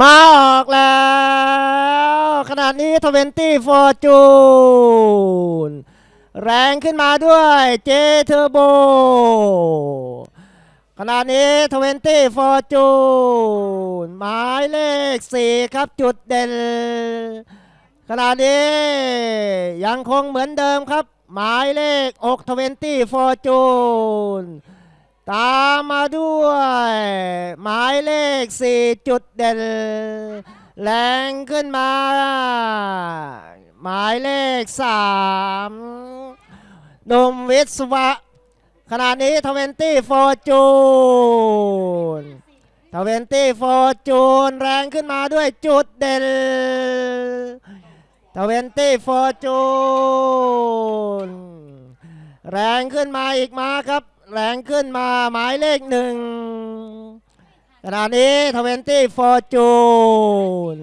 มาออกแล้ว ขนาดนี้ทเวนตี้ฟอร์จูนแรงขึ้นมาด้วยเจเทอร์โบขณะนี้ทเวนตี้ฟอร์จูนหมายเลขสี่ครับจุดเด่นขณะนี้ยังคงเหมือนเดิมครับ หมายเลข6 20 Fortune ตาม มาด้วย หมายเลข 4 จุดเด่นแรงขึ้นมา หมายเลข3หนุ่มวิศวะ ขณะนี้20 Fortune 20 Fortune แรงขึ้นมาด้วยจุดเด่นทเวนตี้โฟจูนแรงขึ้นมาอีกมาครับ แรงขึ้นมาหมายเลขหนึ่งขณะนี้ทเวนตี้ฟอร์จูน